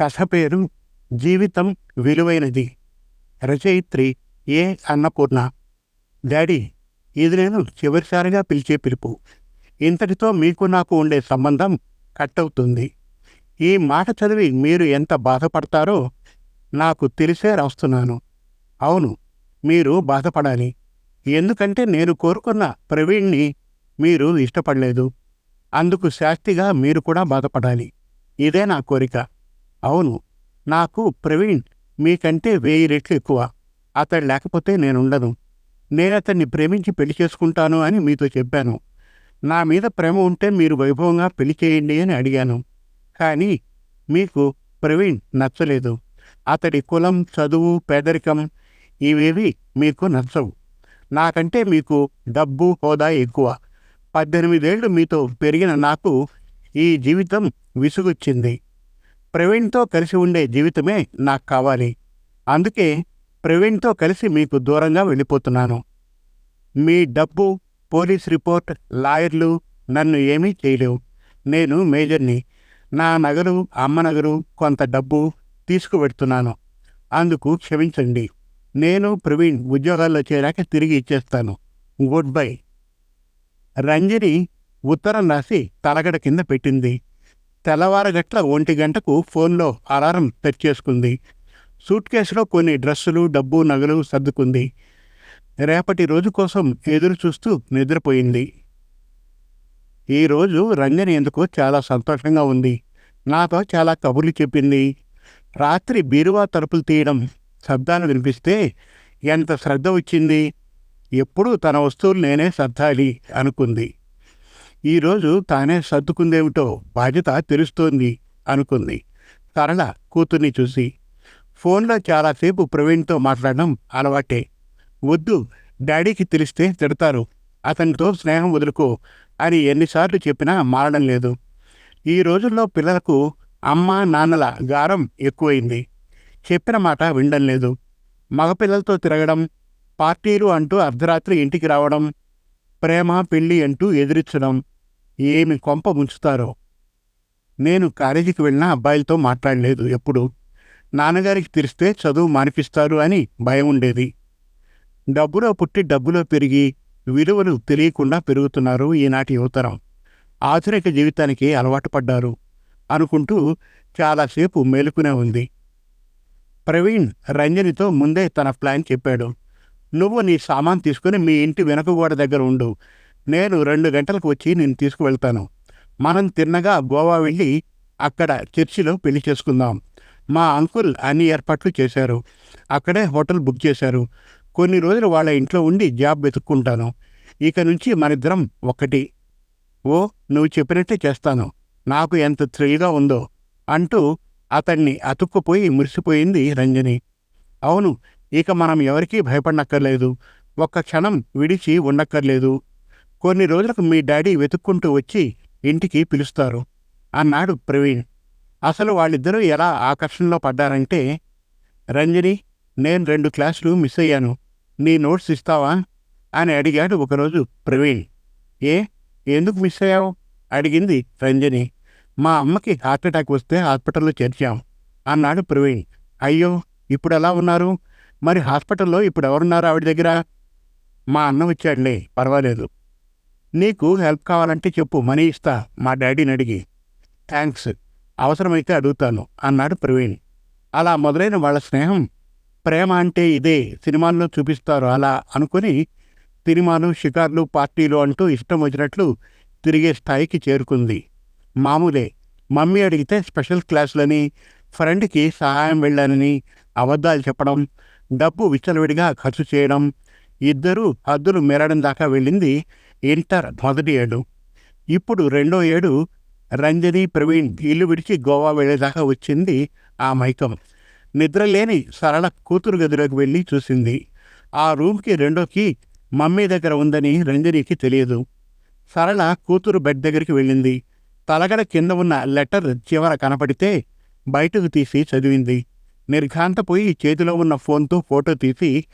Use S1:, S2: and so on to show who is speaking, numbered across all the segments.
S1: కథ పేరు జీవితం విలువైనది. రచయిత్రి ఏ. అన్నపూర్ణ. డాడీ ఇది నేను చివరిసారిగా పిలిచే పిలుపు. ఇంతటితో మీకు నాకు ఉండే సంబంధం కట్ అవుతుంది ఈ మాట చదివి మీరు ఎంత బాధపడతారో నాకు తెలిసే రాస్తున్నాను. అవును మీరు బాధపడాలి. ఎందుకంటే నేను కోరుకున్న ప్రవీణ్ణి మీరు ఇష్టపడలేదు. అందుకు శాస్తిగా మీరు కూడా బాధపడాలి. ఇదే నా కోరిక. అవును నాకు ప్రవీణ్ మీకంటే వెయ్యి రెట్లు ఎక్కువ. అతడు లేకపోతే నేనుండను. నేను అతన్ని ప్రేమించి పెళ్ళి చేసుకుంటాను అని మీతో చెప్పాను. నా మీద ప్రేమ ఉంటే మీరు వైభవంగా పెళ్ళి చేయండి అని అడిగాను. కానీ మీకు ప్రవీణ్ నచ్చలేదు. అతడి కులం చదువు పేదరికం ఇవేవి మీకు నచ్చవు. నాకంటే మీకు డబ్బు హోదా ఎక్కువ. పద్దెనిమిదేళ్ళు మీతో పెరిగిన నాకు ఈ జీవితం విసుగొచ్చింది. ప్రవీణ్తో కలిసి ఉండే జీవితమే నాకు కావాలి. అందుకే ప్రవీణ్తో కలిసి మీకు దూరంగా వెళ్ళిపోతున్నాను. మీ డబ్బు పోలీస్ రిపోర్ట్ లాయర్లు నన్ను ఏమీ చేయలేవు. నేను మేజర్ని నా నగలు అమ్మ నగలు కొంత డబ్బు తీసుకువెడుతున్నాను. అందుకు క్షమించండి. నేను ప్రవీణ్ ఉద్యోగాల్లో చేరాక తిరిగి ఇచ్చేస్తాను. Good bye. రంజని ఉత్తరం రాసి తలగడ కింద పెట్టింది. తెల్లవారగట్ల ఒంటి గంటకు ఫోన్లో అలారం సెట్ చేసుకుంది. సూట్ కేసులో కొన్ని డ్రెస్సులు డబ్బు నగలు సర్దుకుంది. రేపటి రోజు కోసం ఎదురు చూస్తూ నిద్రపోయింది. ఈరోజు రంజని ఎందుకో చాలా సంతోషంగా ఉంది. నాతో చాలా కబుర్లు చెప్పింది. రాత్రి బీరువా తలుపులు తీయడం శబ్దాలు వినిపిస్తే ఎంత శ్రద్ధ వచ్చింది. ఎప్పుడూ తన వస్తువులు నేనే సర్దాలి అనుకుంది. ఈరోజు తానే సర్దుకుందేమిటో బాధ్యత తెలుస్తోంది అనుకుంది. సరళ కూతుర్ని చూసి ఫోన్లో చాలాసేపు ప్రవీణ్తో మాట్లాడడం అలవాటే. వద్దు డాడీకి తెలిస్తే తిడతారు. అతనితో స్నేహం వదులుకో అని ఎన్నిసార్లు చెప్పినా మారడం లేదు. ఈ రోజుల్లో పిల్లలకు అమ్మ నాన్నల గారం ఎక్కువైంది. చెప్పిన మాట వినడం లేదు. మగపిల్లలతో తిరగడం పార్టీలు అంటూ అర్ధరాత్రి ఇంటికి రావడం ప్రేమ పెళ్ళి అంటూ ఎదిరించడం ఏమి కొంప ముంచుతారో. నేను కాలేజీకి వెళ్ళిన అబ్బాయిలతో మాట్లాడలేదు ఎప్పుడు. నాన్నగారికి తెలిస్తే చదువు మానిపిస్తారు అని భయం ఉండేది. డబ్బులో పుట్టి డబ్బులో పెరిగి విలువలు తెలియకుండా పెరుగుతున్నారు ఈనాటి యువతరం. ఆధునిక జీవితానికి అలవాటు పడ్డారు అనుకుంటూ చాలాసేపు మేలుకునే ఉంది. ప్రవీణ్ రంజనితో ముందే తన ప్లాన్ చెప్పాడు. నువ్వు నీ సామాన్ తీసుకుని మీ ఇంటి వెనక గోడ దగ్గర ఉండు. నేను రెండు గంటలకు వచ్చి నేను తీసుకువెళ్తాను. మనం తిన్నగా గోవా వెళ్ళి అక్కడ చర్చిలో పెళ్ళి చేసుకుందాం. మా అంకుల్ అన్ని ఏర్పాట్లు చేశారు. అక్కడే హోటల్ బుక్ చేశారు. కొన్ని రోజులు వాళ్ళ ఇంట్లో ఉండి జాబ్ వెతుక్కుంటాను. ఇక నుంచి మనిద్దరం ఒక్కటి ఓ నువ్వు చెప్పినట్టే చేస్తాను. నాకు ఎంత థ్రిల్గా ఉందో అంటూ అతన్ని అతుక్కుపోయి మురిసిపోయింది రంజని. అవును ఇక మనం ఎవరికీ భయపడనక్కర్లేదు. ఒక్క క్షణం విడిచి ఉండక్కర్లేదు. కొన్ని రోజులకు మీ డాడీ వెతుక్కుంటూ వచ్చి ఇంటికి పిలుస్తారు అన్నాడు ప్రవీణ్. అసలు వాళ్ళిద్దరూ ఎలా ఆకర్షణలో పడ్డారంటే రంజని నేను రెండు క్లాసులు మిస్ అయ్యాను నీ నోట్స్ ఇస్తావా? అని అడిగాడు ఒకరోజు ప్రవీణ్. ఏ ఎందుకు మిస్ అయ్యావు? అడిగింది రంజని. మా అమ్మకి హార్ట్ అటాక్ వస్తే హాస్పిటల్లో చేర్చాం అన్నాడు ప్రవీణ్. అయ్యో ఇప్పుడు ఎలా ఉన్నారు? మరి హాస్పిటల్లో ఇప్పుడు ఎవరున్నారు ఆవిడ దగ్గర? మా అన్న వచ్చాడులే పర్వాలేదు. నీకు హెల్ప్ కావాలంటే చెప్పు మనీ ఇస్తా మా డాడీని అడిగి. థ్యాంక్స్ అవసరమైతే అడుగుతాను అన్నాడు ప్రవీణ్. అలా మొదలైన వాళ్ళ స్నేహం ప్రేమ అంటే ఇదే సినిమాల్లో చూపిస్తారు అలా అనుకుని సినిమాలు షికార్లు పార్టీలు అంటూ ఇష్టం వచ్చినట్లు తిరిగే స్థాయికి చేరుకుంది. మామూలే మమ్మీ అడిగితే స్పెషల్ క్లాసులని ఫ్రెండ్కి సహాయం వెళ్ళానని అబద్ధాలు చెప్పడం డబ్బు విచ్చలవిడిగా ఖర్చు చేయడం ఇద్దరూ హద్దులు మెరడం దాకా వెళ్ళింది ఇంటర్ మొదటి ఏడు. ఇప్పుడు రెండో ఏడు రంజని ప్రవీణ్ ఇల్లు విడిచి గోవా వెళ్ళేదాకా వచ్చింది ఆ మైకం. నిద్రలేని సరళ కూతురు గదిలోకి వెళ్ళి చూసింది. ఆ రూమ్కి రెండోకి మమ్మీ దగ్గర ఉందని రంజనికి తెలియదు. సరళ కూతురు బెడ్ దగ్గరికి వెళ్ళింది. తలగడ కింద ఉన్న లెటర్ చివర కనపడితే బయటకు తీసి చదివింది. నిర్ఘాంతపోయి చేతిలో ఉన్న ఫోన్తో ఫోటో తీసి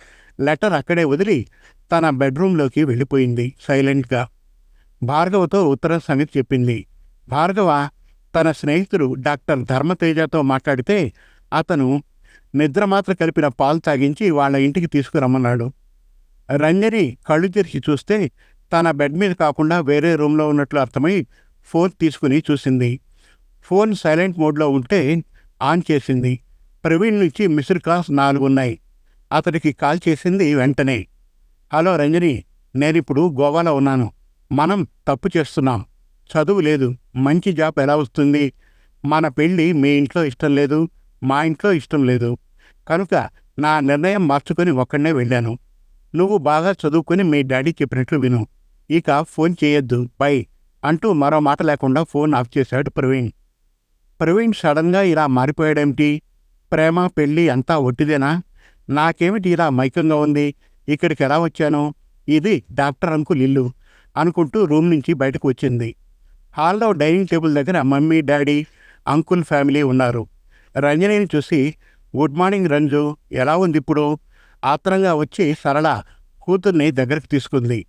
S1: లెటర్ అక్కడే వదిలి తన బెడ్రూమ్లోకి వెళ్ళిపోయింది సైలెంట్గా. భార్గవతో ఉత్తరం సంగతి చెప్పింది. భార్గవ తన స్నేహితుడు డాక్టర్ ధర్మతేజతో మాట్లాడితే అతను నిద్ర మాత్ర కలిపిన పాలు తాగించి వాళ్ళ ఇంటికి తీసుకురమ్మన్నాడు. రంజని కళ్ళు తెరిచి చూస్తే తన బెడ్ మీద కాకుండా వేరే రూమ్లో ఉన్నట్లు అర్థమై ఫోన్ తీసుకుని చూసింది. ఫోన్ సైలెంట్ మోడ్లో ఉంటే ఆన్ చేసింది. ప్రవీణ్ నుంచి మిస్డ్ కాల్స్ నాలుగు ఉన్నాయి. అతడికి కాల్ చేసింది వెంటనే. హలో రంజని నేనిప్పుడు గోవాలో ఉన్నాను. మనం తప్పు చేస్తున్నాం. చదువు లేదు. మంచి జాబ్ ఎలా వస్తుంది? మన పెళ్ళి మీ ఇంట్లో ఇష్టం లేదు. మా ఇంట్లో ఇష్టం లేదు. కనుక నా నిర్ణయం మార్చుకొని ఒక్కడనే వెళ్ళాను. నువ్వు బాగా చదువుకొని మీ డాడీ చెప్పినట్లు విను. ఇక ఫోన్ చేయొద్దు. బై అంటూ మరో మాట లేకుండా ఫోన్ ఆఫ్ చేశాడు ప్రవీణ్. ప్రవీణ్ సడన్గా ఇలా మారిపోయాడేమిటి? ప్రేమ పెళ్ళి అంతా ఒట్టిదేనా? నాకేమిటి ఇలా మైకంగా ఉంది? ఇక్కడికి ఎలా వచ్చాను? ఇది డాక్టర్ అంకుల్ ఇల్లు అనుకుంటూ రూమ్ నుంచి బయటకు వచ్చింది. హాల్లో డైనింగ్ టేబుల్ దగ్గర మమ్మీ డాడీ అంకుల్ ఫ్యామిలీ ఉన్నారు. రంజనిని చూసి గుడ్ మార్నింగ్ రంజు ఎలా ఉంది ఇప్పుడు? ఆత్రంగా వచ్చి సరళ కూతుర్ని దగ్గరకు తీసుకుంది.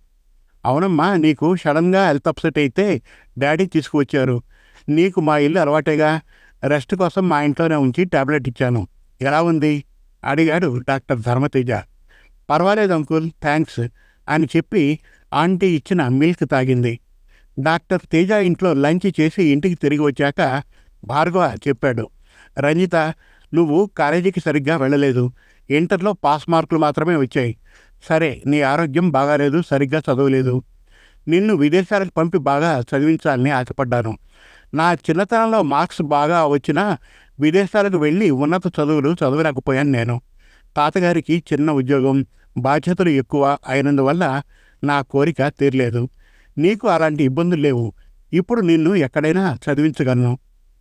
S1: అవునమ్మా నీకు సడన్గా హెల్త్ అప్సెట్ అయితే డాడీ తీసుకువచ్చారు. నీకు మా ఇల్లు అలవాటేగా. రెస్ట్ కోసం మా ఇంట్లోనే ఉంచి టాబ్లెట్ ఇచ్చాను. ఎలా ఉంది? అడిగాడు డాక్టర్ ధర్మతేజ. పర్వాలేదు అంకుల్ థ్యాంక్స్ అని చెప్పి ఆంటీ ఇచ్చిన మిల్క్ తాగింది. డాక్టర్ తేజ ఇంట్లో లంచ్ చేసి ఇంటికి తిరిగి వచ్చాక భార్గవ చెప్పాడు రంజిత నువ్వు కాలేజీకి సరిగ్గా వెళ్ళలేదు. ఇంటర్లో పాస్ మార్కులు మాత్రమే వచ్చాయి. సరే నీ ఆరోగ్యం బాగాలేదు సరిగ్గా చదవలేదు. నిన్ను విదేశాలకు పంపి బాగా చదివించాలని ఆశపడ్డాను. నా చిన్నతనంలో మార్క్స్ బాగా వచ్చినా విదేశాలకు వెళ్ళి ఉన్నత చదువులు చదవలేకపోయాను నేను. తాతగారికి చిన్న ఉద్యోగం బాధ్యతలు ఎక్కువ అయినందువల్ల నా కోరిక తీరలేదు. నీకు అలాంటి ఇబ్బందులు లేవు. ఇప్పుడు నిన్ను ఎక్కడైనా చదివించగలను.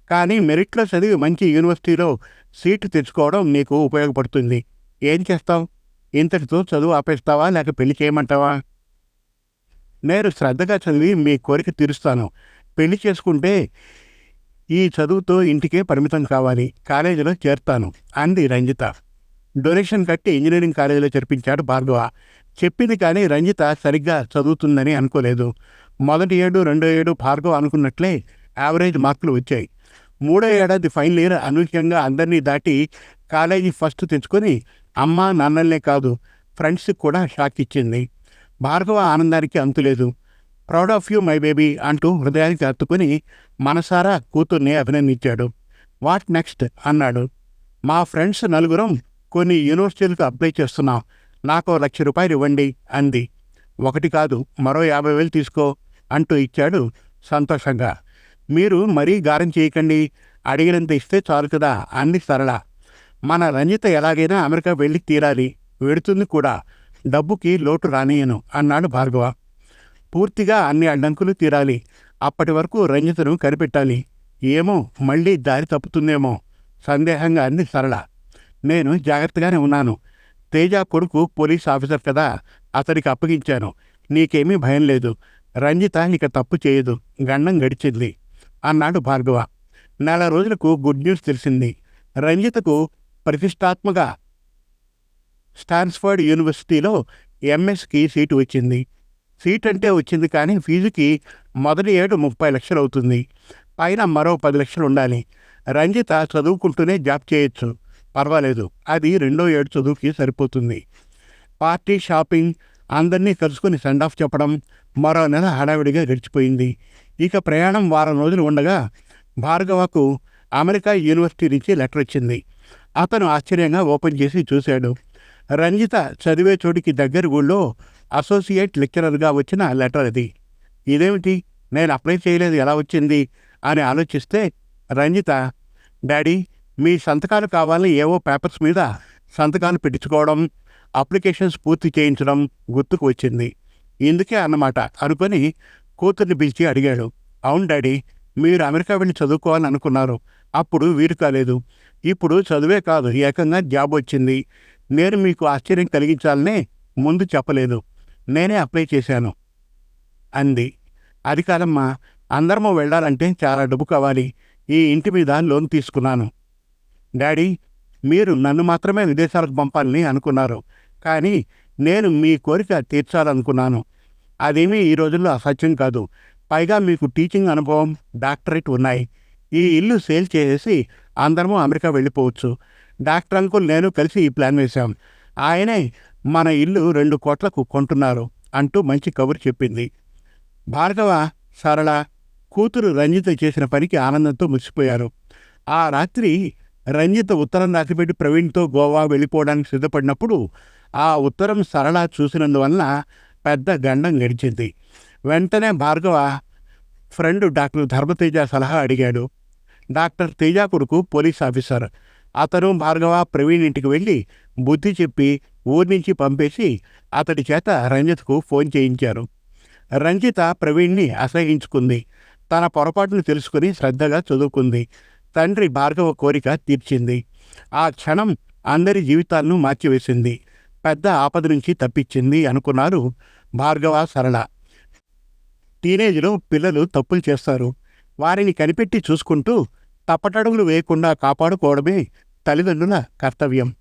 S1: కానీ మెరిట్లో చదివి మంచి యూనివర్సిటీలో సీటు తెచ్చుకోవడం నీకు ఉపయోగపడుతుంది. ఏం చేస్తావు? ఇంతటితో చదువు ఆపేస్తావా? లేక పెళ్ళి చేయమంటావా? నేను శ్రద్ధగా చదివి మీ కోరిక తీరుస్తాను. పెళ్ళి చేసుకుంటే ఈ చదువుతో ఇంటికే పరిమితం కావాలి. కాలేజీలో చేరుతాను అంది రంజిత. డొనేషన్ కట్టి ఇంజనీరింగ్ కాలేజీలో చేర్పించాడు భార్గవ. చెప్పింది కానీ రంజిత సరిగ్గా చదువుతుందని అనుకోలేదు. మొదటి ఏడు రెండో ఏడు భార్గవ అనుకున్నట్లే యావరేజ్ మార్కులు వచ్చాయి. మూడో ఏడాది ఫైనల్ ఇయర్ అనూహ్యంగా అందరినీ దాటి కాలేజీ ఫస్ట్ తెచ్చుకొని అమ్మ నాన్నలనే కాదు ఫ్రెండ్స్కి కూడా షాక్ ఇచ్చింది. భార్గవ ఆనందానికి అంతులేదు. Proud of you my baby అంటూ హృదయానికి హత్తుకుని మనసారా కూతుర్ని అభినందించాడు. వాట్ నెక్స్ట్ అన్నాడు. మా ఫ్రెండ్స్ నలుగురం కొన్ని యూనివర్సిటీలకు అప్లై చేస్తున్నాం. నాకు లక్ష రూపాయలు ఇవ్వండి అంది. ఒకటి కాదు మరో యాభై వేలు తీసుకో అంటూ ఇచ్చాడు సంతోషంగా. మీరు మరీ గారం చేయకండి. అడిగినంత ఇస్తే చాలు కదా అంది సరళ. మన రంజిత ఎలాగైనా అమెరికా వెళ్ళి తీరాలి. వెడుతుంది కూడా. డబ్బుకి లోటు రానియను అన్నాడు భార్గవ. పూర్తిగా అన్ని అడ్డంకులు తీరాలి. అప్పటి వరకు రంజితను కనిపెట్టాలి. ఏమో మళ్ళీ దారి తప్పుతుందేమో. సందేహంగా అంది సరళ. నేను జాగ్రత్తగానే ఉన్నాను. తేజ కొడుకు పోలీస్ ఆఫీసర్ కదా. అతడికి అప్పగించాను. నీకేమీ భయం లేదు. రంజిత ఇక తప్పు చేయదు. గండం గడిచింది. అన్నాడు భార్గవ. నెల రోజులకు గుడ్ న్యూస్ తెలిసింది. రంజితకు ప్రతిష్టాత్మక స్టాన్స్ఫర్డ్ యూనివర్సిటీలో ఎంఎస్కి సీటు వచ్చింది. సీట్ అంటే వచ్చింది కానీ ఫీజుకి మొదటి ఏడు ముప్పై లక్షలు అవుతుంది. పైన మరో పది లక్షలు ఉండాలి. రంజిత చదువుకుంటూనే జాబ్ చేయొచ్చు. పర్వాలేదు. అది రెండో ఏడు చదువుకి సరిపోతుంది. పార్టీ షాపింగ్ అందరినీ కలుసుకుని సెండ్ ఆఫ్ చెప్పడం మరో నెల హడావిడిగా గడిచిపోయింది. ఇక ప్రయాణం వారం రోజులు ఉండగా భార్గవకు అమెరికా యూనివర్సిటీ నుంచి లెటర్ వచ్చింది. అతను ఆశ్చర్యంగా ఓపెన్ చేసి చూశాడు. రంజిత చదివే చోటికి దగ్గర ఊళ్ళో అసోసియేట్ లెక్చరర్గా వచ్చిన లెటర్ అది. ఇదేమిటి? నేను అప్లై చేయలేదు ఎలా వచ్చింది? అని ఆలోచిస్తే రంజిత డాడీ మీ సంతకాలు కావాలని ఏవో పేపర్స్ మీద సంతకాలు పెట్టించుకోవడం అప్లికేషన్స్ పూర్తి చేయించడం గుర్తుకు వచ్చింది. ఇందుకే అన్నమాట అనుకొని కూతుర్ని పిలిచి అడిగాడు. అవును డాడీ మీరు అమెరికా వెళ్ళి చదువుకోవాలని అనుకున్నారు. అప్పుడు వీరు కాలేదు. ఇప్పుడు చదువే కాదు ఏకంగా జాబ్ వచ్చింది. నేను మీకు ఆశ్చర్యం కలిగించాలనే ముందు చెప్పలేదు. నేనే అప్లై చేశాను. అంది. అది కాదమ్మా అందరము వెళ్ళాలంటే చాలా డబ్బు కావాలి. ఈ ఇంటి మీద లోన్ తీసుకున్నాను. డాడీ మీరు నన్ను మాత్రమే విదేశాలకు పంపాలని అనుకున్నారు. కానీ నేను మీ కోరిక తీర్చాలనుకున్నాను. అదేమీ ఈ రోజుల్లో అసత్యం కాదు. పైగా మీకు టీచింగ్ అనుభవం డాక్టరేట్ ఉన్నాయి. ఈ ఇల్లు సేల్ చేసేసి అందరము అమెరికా వెళ్ళిపోవచ్చు. డాక్టర్ అంకుల్ నేను కలిసి ఈ ప్లాన్ వేశాం. ఆయనే మన ఇల్లు రెండు కోట్లకు కొంటున్నారు అంటూ మంచి కబురు చెప్పింది. భార్గవ సరళ కూతురు రంజిత చేసిన పనికి ఆనందంతో మురిసిపోయారు. ఆ రాత్రి రంజిత ఉత్తరం రాసిపెట్టి ప్రవీణ్తో గోవా వెళ్ళిపోవడానికి సిద్ధపడినప్పుడు ఆ ఉత్తరం సరళ చూసినందువలన పెద్ద గండం గడిచింది. వెంటనే భార్గవ ఫ్రెండ్ డాక్టర్ ధర్మతేజ సలహా అడిగాడు. డాక్టర్ తేజ కొడుకు పోలీస్ ఆఫీసర్. అతను భార్గవ ప్రవీణ్ ఇంటికి వెళ్ళి బుద్ధి చెప్పి ఊరి నుంచి పంపేసి అతడి చేత రంజిత్కు ఫోన్ చేయించారు. రంజిత ప్రవీణ్ని అసహించుకుంది తన పొరపాటును తెలుసుకుని శ్రద్ధగా చదువుకుంది. తండ్రి భార్గవ కోరిక తీర్చింది. ఆ క్షణం అందరి జీవితాలను మార్చివేసింది. పెద్ద ఆపద నుంచి తప్పించింది అనుకున్నారు భార్గవ సరళ. టీనేజ్లో పిల్లలు తప్పులు చేస్తారు. వారిని కనిపెట్టి చూసుకుంటూ తప్పటడుగులు వేయకుండా కాపాడుకోవడమే తల్లిదండ్రుల కర్తవ్యం.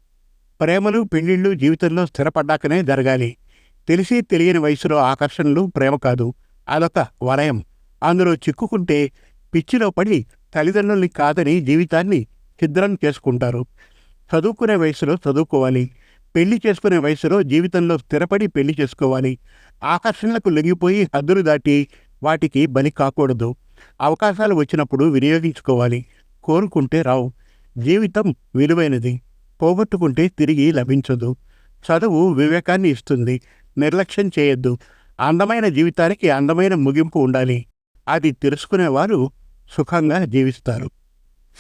S1: ప్రేమలు పెళ్ళిళ్ళు జీవితంలో స్థిరపడ్డాకనే జరగాలి. తెలిసి తెలియని వయసులో ఆకర్షణలు ప్రేమ కాదు అదొక వలయం. అందులో చిక్కుకుంటే పిచ్చిలో పడి తల్లిదండ్రుల్ని కాదని జీవితాన్ని ఛిద్రం చేసుకుంటారు. చదువుకునే వయసులో చదువుకోవాలి. పెళ్ళి చేసుకునే వయసులో జీవితంలో స్థిరపడి పెళ్ళి చేసుకోవాలి. ఆకర్షణలకు లొంగిపోయి హద్దులు దాటి వాటికి బలి కాకూడదు. అవకాశాలు వచ్చినప్పుడు వినియోగించుకోవాలి. కోరుకుంటే రావు. జీవితం విలువైనది. పోగొట్టుకుంటే తిరిగి లభించదు. చదువు వివేకాన్ని ఇస్తుంది. నిర్లక్ష్యం చేయొద్దు. అందమైన జీవితానికి అందమైన ముగింపు ఉండాలి. అది తెలుసుకునేవారు సుఖంగా జీవిస్తారు.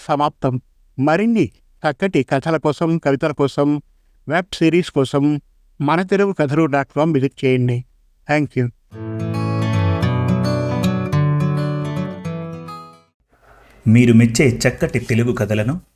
S1: సమాప్తం. మరిన్ని చక్కటి కథల కోసం కవితల కోసం వెబ్ సిరీస్ కోసం మన తెలుగు కథలు డాట్ కామ్ విజిట్ చేయండి. Thank you.
S2: మీరు మెచ్చే చక్కటి తెలుగు కథలను